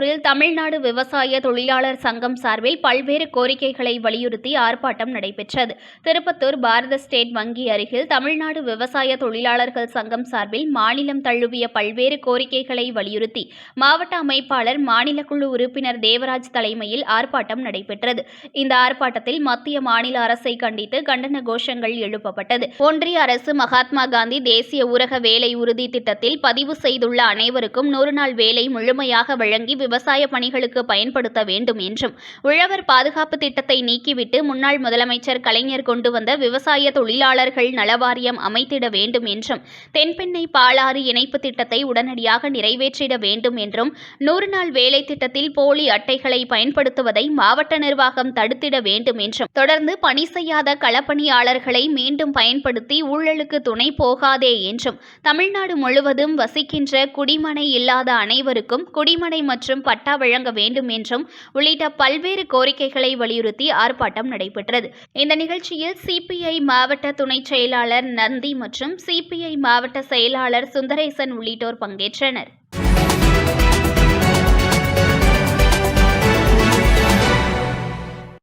தமிழ்நாடு விவசாய தொழிலாளர் சங்கம் சார்பில் பல்வேறு கோரிக்கைகளை வலியுறுத்தி ஆர்ப்பாட்டம் நடைபெற்றது. திருப்பத்தூர் பாரத ஸ்டேட் வங்கி அருகில் தமிழ்நாடு விவசாய தொழிலாளர்கள் சங்கம் சார்பில் மாநிலம் தழுவிய பல்வேறு கோரிக்கைகளை வலியுறுத்தி மாவட்ட அமைப்பாளர் மாநில குழு உறுப்பினர் தேவராஜ் தலைமையில் ஆர்ப்பாட்டம் நடைபெற்றது. இந்த ஆர்ப்பாட்டத்தில் மத்திய மாநில அரசை கண்டித்து கண்டன கோஷங்கள் எழுப்பப்பட்டது. ஒன்றிய அரசு மகாத்மா காந்தி தேசிய ஊரக வேலை உறுதி திட்டத்தில் பதிவு செய்துள்ள அனைவருக்கும் நூறு நாள் வேலை முழுமையாக வழங்கி விவசாய பணிகளுக்கு பயன்படுத்த வேண்டும் என்றும் உழவர் பாதுகாப்பு திட்டத்தை நீக்கிவிட்டு முன்னாள் முதலமைச்சர் கலைஞர் கொண்டு வந்த விவசாய தொழிலாளர்கள் நலவாரியம் அமைத்திட வேண்டும் என்றும் தென்பெண்ணை பாலாறு இணைப்பு திட்டத்தை உடனடியாக நிறைவேற்றிட வேண்டும் என்றும் நூறு நாள் வேலை திட்டத்தில் போலி அட்டைகளை பயன்படுத்துவதை மாவட்ட நிர்வாகம் தடுத்திட வேண்டும் என்றும் தொடர்ந்து பணி செய்யாத களப்பணியாளர்களை மீண்டும் பயன்படுத்தி ஊழலுக்கு துணை போகாதே என்றும் தமிழ்நாடு முழுவதும் வசிக்கின்ற குடிமனை இல்லாத அனைவருக்கும் குடிமனை மற்றும் பட்டா வழங்க வேண்டும் என்றும் உள்ளிட்ட பல்வேறு கோரிக்கைகளை வலியுறுத்தி ஆர்ப்பாட்டம் நடைபெற்றது. இந்த நிகழ்ச்சியில் சிபிஐ மாவட்ட துணைச் செயலாளர் நந்தி மற்றும் சிபிஐ மாவட்ட செயலாளர் சுந்தரேசன் உள்ளிட்டோர் பங்கேற்றனர்.